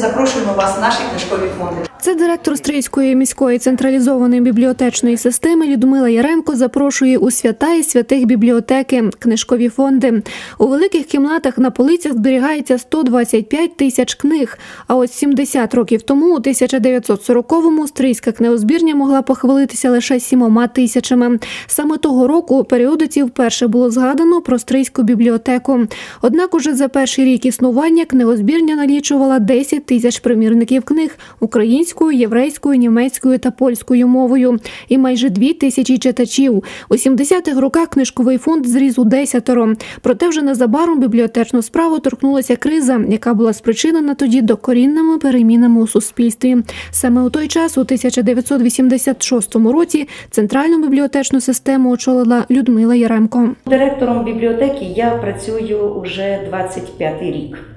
Запрошуємо вас в наші книжкові фонди. Це директор Стрийської міської централізованої бібліотечної системи Людмила Яремко запрошує у свята і святих бібліотеки, книжкові фонди. У великих кімнатах на полицях зберігається 125 тисяч книг. А ось 70 років тому, у 1940-му, Стрийська книгозбірня могла похвалитися лише сімома тисячами. Саме того року у періодиці вперше було згадано про Стрийську бібліотеку. Однак уже за перший рік існування книгозбірня налічувала 10 тисяч примірників книг українською, єврейською, німецькою та польською мовою і майже дві тисячі читачів. У 70-х роках книжковий фонд зріс у десятеро. Проте вже незабаром бібліотечну справу торкнулася криза, яка була спричинена тоді докорінними перемінами у суспільстві. Саме у той час, у 1986 році, центральну бібліотечну систему очолила Людмила Яремко. Директором бібліотеки я працюю вже 25 рік.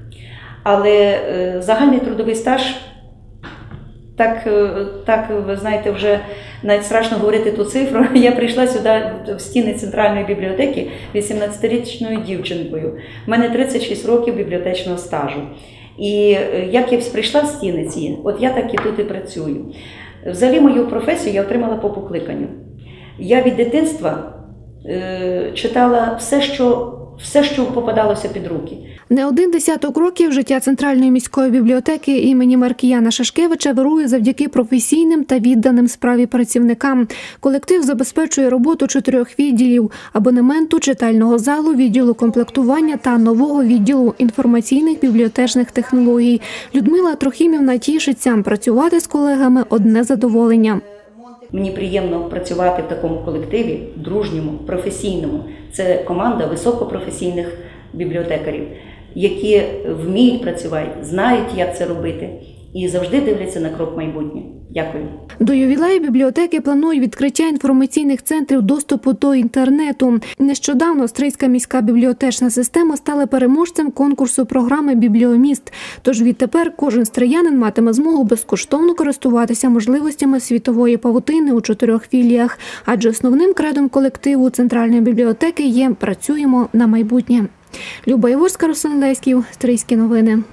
Але е, загальний трудовий стаж, так, е, так ви знаєте, вже навіть страшно говорити ту цифру. Я прийшла сюди в стіни центральної бібліотеки 18-річною дівчинкою. У мене 36 років бібліотечного стажу. І е, як я прийшла в стіни ці, от я так і тут і працюю. Взагалі мою професію я отримала по покликанню. Я від дитинства е, читала все, що, все, що попадалося під руки. Не один десяток років життя центральної міської бібліотеки імені Маркіяна Шашкевича вирує завдяки професійним та відданим справі працівникам. Колектив забезпечує роботу чотирьох відділів: абонементу, читального залу, відділу комплектування та нового відділу інформаційних бібліотечних технологій. Людмила Трохімівна тішиться працювати з колегами одне задоволення. Мені приємно працювати в такому колективі, дружньому, професійному. Це команда високопрофесійних бібліотекарів, які вміють працювати, знають, як це робити, і завжди дивляться на крок майбутнє. Дякую. До ювілею бібліотеки планують відкриття інформаційних центрів доступу до інтернету. Нещодавно Стрийська міська бібліотечна система стала переможцем конкурсу програми Бібліоміст. Тож відтепер кожен стріянин матиме змогу безкоштовно користуватися можливостями світової павутини у чотирьох філіях. Адже основним кредом колективу центральної бібліотеки є працюємо на майбутнє. Люба Іворська, Руслан Леськів, Стрийські новини.